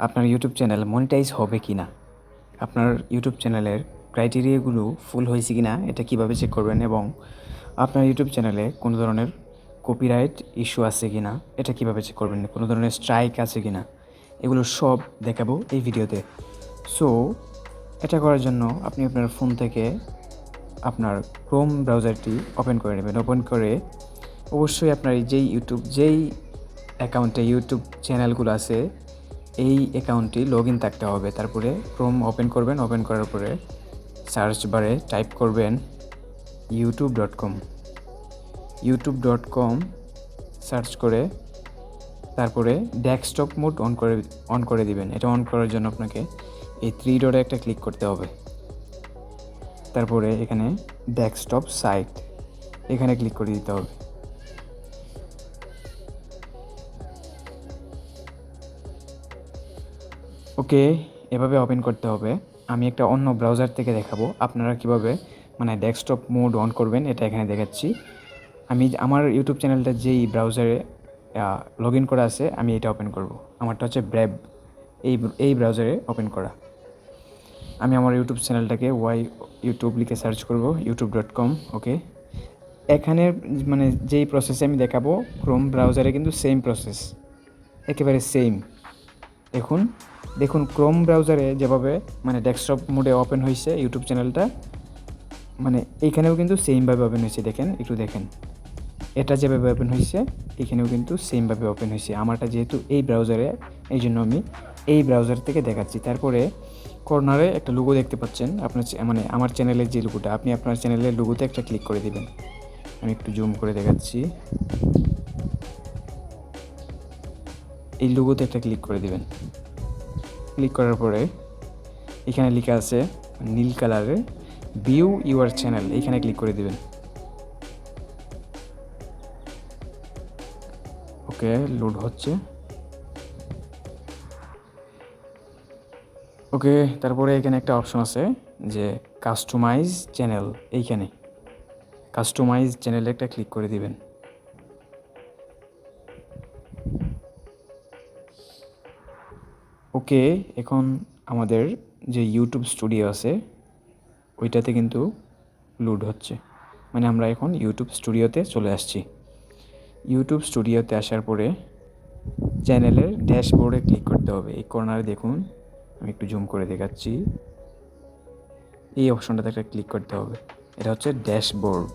আপনার YouTube channel monetize হবে কি না আপনার ইউটিউব চ্যানেলের ক্রাইটেরিয়াগুলো ফুল হয়েছে কি না এটা কীভাবে চেক করবেন এবং আপনার ইউটিউব চ্যানেলে কোনো ধরনের কপিরাইট ইস্যু আছে কি না এটা কীভাবে চেক করবেন, কোনো ধরনের স্ট্রাইক আছে কি না এগুলো সব দেখাবো এই ভিডিওতে। সো এটা করার জন্য আপনি আপনার ফোন থেকে আপনার ক্রোম ব্রাউজারটি ওপেন করে নেবেন। ওপেন করে অবশ্যই আপনার যেই ইউটিউব যেই অ্যাকাউন্টে ইউটিউব চ্যানেলগুলো আছে এই অ্যাকাউন্টটি লগ ইন থাকতে হবে। তারপরে ক্রোম ওপেন করবেন ওপেন করার পরে সার্চ বারে টাইপ করবেন YouTube dot com YouTube dot com search করে তারপরে ডেস্কটপ মোড অন করে অন করে দিবেন। এটা অন করার জন্য আপনাকে এই থ্রি ডটে একটা ক্লিক করতে হবে। তারপরে এখানে ডেস্কটপ সাইট এখানে ক্লিক করে দিতে হবে। ওকে, এভাবে ওপেন করতে হবে। আমি একটা অন্য ব্রাউজার থেকে দেখাবো। আপনারা কীভাবে মানে ডেস্কটপ মোড অন করবেন, এটা এখানে দেখাচ্ছি। আমি আমার ইউটিউব চ্যানেলটা যেই ব্রাউজারে লগ ইন করা আছে, আমি এটা ওপেন করব। আমারটা হচ্ছে ব্র্যাব এই এই ব্রাউজারে ওপেন করা। আমি আমার ইউটিউব চ্যানেলটাকে ওয়াই ইউটিউব লিখে সার্চ করব ইউটিউব ডট কম ওকে। এখানে মানে যেই প্রসেসে আমি দেখাবো ক্রোম ব্রাউজারে কিন্তু সেম প্রসেস একেবারে সেম দেখুন। দেখুন ক্রোম ব্রাউজারে যেভাবে মানে ডেস্কটপ মোডে ওপেন হয়েছে ইউটিউব চ্যানেলটা মানে এইখানেও কিন্তু সেমভাবে ওপেন হয়েছে, দেখেন, একটু দেখেন। এটা যেভাবে ওপেন হয়েছে এখানেও কিন্তু সেমভাবে ওপেন হয়েছে। আমারটা যেহেতু এই ব্রাউজারে এই জন্য আমি এই ব্রাউজার থেকে দেখাচ্ছি। তারপরে কর্নারে একটা লুগো দেখতে পাচ্ছেন। আপনার মানে আমার চ্যানেলের যে লুগোটা আপনি আপনার চ্যানেলের লুগোতে একটা ক্লিক করে দিবেন। আমি একটু জুম করে দেখাচ্ছি। এই লুগোতে একটা ক্লিক করে দিবেন। ক্লিক করার পরে এখানে লেখা আছে নীল কালারের ভিউ ইউর চ্যানেল এখানে ক্লিক করে দিবেন। ওকে লোড হচ্ছে। ওকে তারপরে এখানে একটা অপশন আছে যে কাস্টমাইজ চ্যানেল এইখানে। কাস্টমাইজ চ্যানেলে একটা ক্লিক করে দিবেন। ওকে এখন আমাদের যে ইউটিউব স্টুডিও আছে, ওইটাতে কিন্তু লোড হচ্ছে। মানে আমরা এখন ইউটিউব স্টুডিওতে চলে আসছি। ইউটিউব স্টুডিওতে আসার পরে চ্যানেলের ড্যাশবোর্ডে ক্লিক করতে হবে। এই কর্নারে দেখুন, আমি একটু জুম করে দেখাচ্ছি। এই অপশনটাতে একটা ক্লিক করতে হবে। এটা হচ্ছে ড্যাশবোর্ড।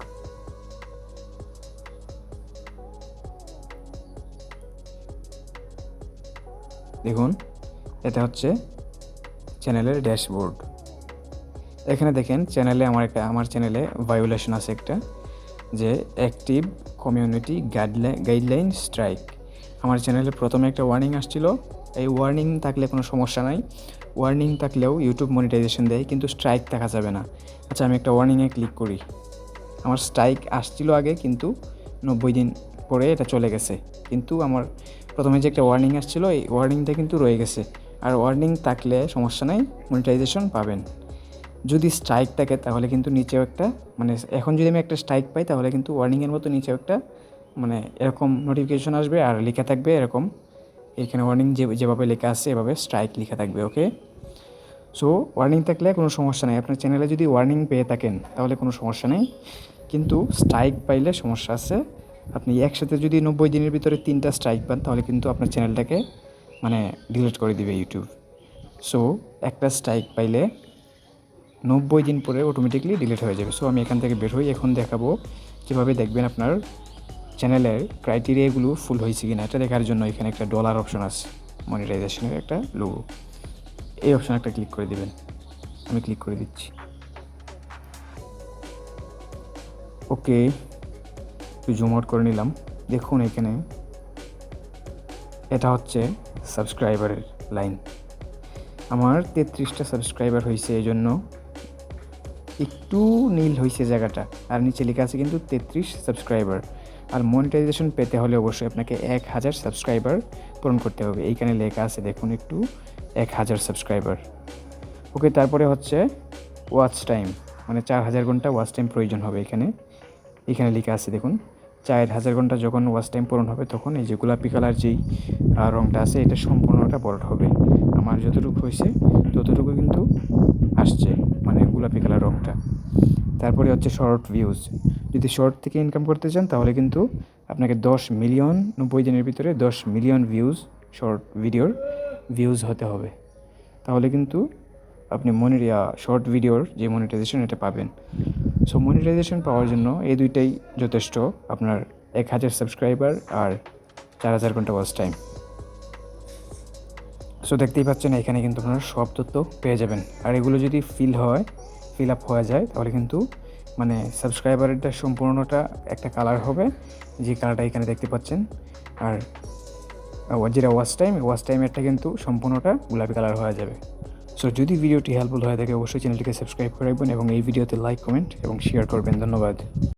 দেখুন এটা হচ্ছে চ্যানেলের ড্যাশবোর্ড। এখানে দেখেন চ্যানেলে আমার একটা, আমার চ্যানেলে ভায়োলেশন আছে একটা, যে active community guideline guideline strike আমার চ্যানেলে প্রথমে একটা ওয়ার্নিং আসছিল। এই ওয়ার্নিং থাকলে কোনো সমস্যা নাই। ওয়ার্নিং থাকলেও ইউটিউব মনিটাইজেশন দেয়, কিন্তু স্ট্রাইক দেখা যাবে না। আচ্ছা আমি একটা ওয়ার্নিংয়ে ক্লিক করি। আমার স্ট্রাইক আসছিল আগে, কিন্তু নব্বই দিন পরে এটা চলে গেছে। কিন্তু আমার প্রথমে যে একটা ওয়ার্নিং আসছিল, এই ওয়ার্নিংটা কিন্তু রয়ে গেছে। আর ওয়ার্নিং থাকলে সমস্যা নাই মনিটাইজেশন পাবেন। যদি স্ট্রাইক থাকে তাহলে কিন্তু নিচেও একটা মানে এখন যদি আমি একটা স্ট্রাইক পাই তাহলে কিন্তু ওয়ার্নিংয়ের মতো নিচেও একটা মানে এরকম নোটিফিকেশন আসবে আর লেখা থাকবে এরকম। এখানে ওয়ার্নিং যে, যেভাবে লেখা আছে এভাবে স্ট্রাইক লেখা থাকবে ওকে সো ওয়ার্নিং থাকলে কোনো সমস্যা নেই। আপনার চ্যানেলে যদি ওয়ার্নিং পেয়ে থাকেন তাহলে কোনো সমস্যা নেই। কিন্তু স্ট্রাইক পাইলে সমস্যা আছে। আপনি একসাথে যদি নব্বই দিনের ভিতরে তিনটা স্ট্রাইক পান তাহলে কিন্তু আপনার চ্যানেলটাকে মানে ডিলিট করে দিবে ইউটিউব সো একটা স্ট্রাইক পাইলে নব্বই দিন পরে অটোমেটিকলি ডিলিট হয়ে যাবে। সো আমি এখান থেকে বের হই, এখন দেখাবো কীভাবে দেখবেন আপনার চ্যানেলের ক্রাইটেরিয়াগুলো ফুল হয়েছে কিনা। এটা দেখার জন্য এখানে একটা ডলার অপশন আছে মনিটাইজেশনের একটা লোগো এই অপশন একটা ক্লিক করে দেবেন। আমি ক্লিক করে দিচ্ছি। ওকে একটু জুম আউট করে নিলাম। দেখুন এখানে এটা হচ্ছে সাবস্ক্রাইবারের লাইন। আমার তেত্রিশটা সাবস্ক্রাইবার হয়েছে এই জন্য একটু নীল হয়েছে জায়গাটা, আর নিচে লেখা আছে কিন্তু তেত্রিশ সাবস্ক্রাইবার। আর মনিটাইজেশন পেতে হলে অবশ্যই আপনাকে এক হাজার সাবস্ক্রাইবার পূরণ করতে হবে। এইখানে লেখা আছে, দেখুন একটু, এক হাজার সাবস্ক্রাইবার। ওকে, তারপরে হচ্ছে ওয়াচ টাইম মানে চার হাজার ঘণ্টা ওয়াচ টাইম প্রয়োজন হবে এখানে। এখানে লেখা আছে, দেখুন চার হাজার ঘণ্টা যখন ওয়াচ টাইম পূরণ হবে, তখন এই যে গোলাপি কালার যেই রঙটা আছে, এটা সম্পূর্ণটা বড় হবে। আমার যতটুকু হয়েছে, ততটুকু কিন্তু আসছে মানে গোলাপি কালার রঙটা তারপরে হচ্ছে শর্ট ভিউজ যদি শর্ট থেকে ইনকাম করতে চান, তাহলে কিন্তু আপনাকে দশ মিলিয়ন নব্বই দিনের ভিতরে দশ মিলিয়ন ভিউজ শর্ট ভিডিওর ভিউজ হতে হবে। তাহলে কিন্তু আপনি মনিরিয়া শর্ট ভিডিওর যে মনিটাইজেশন এটা পাবেন। সো মনিটাইজেশন পাওয়ার জন্য এই দুইটাই যথেষ্ট আপনার এক হাজার সাবস্ক্রাইবার আর চার হাজার ঘণ্টা ওয়াচ টাইম সো দেখতেই পাচ্ছেন এখানে কিন্তু আপনারা সব তথ্য পেয়ে যাবেন। আর এগুলো যদি ফিল হয় ফিল আপ হয়ে যায়, তাহলে কিন্তু মানে সাবস্ক্রাইবারটা সম্পূর্ণটা একটা কালার হবে। যে কালারটা এখানে দেখতে পাচ্ছেন। আর যেটা ওয়াচ টাইম ওয়াচ টাইমেরটা কিন্তু সম্পূর্ণটা গোলাপি কালার হয়ে যাবে। সো যদি ভিডিওটি হেল্পফুল হয়ে থাকে অবশ্যই চ্যানেলটিকে সাবস্ক্রাইব করে রাখবেন এবং এই ভিডিওতে লাইক কমেন্ট এবং শেয়ার করবেন। ধন্যবাদ।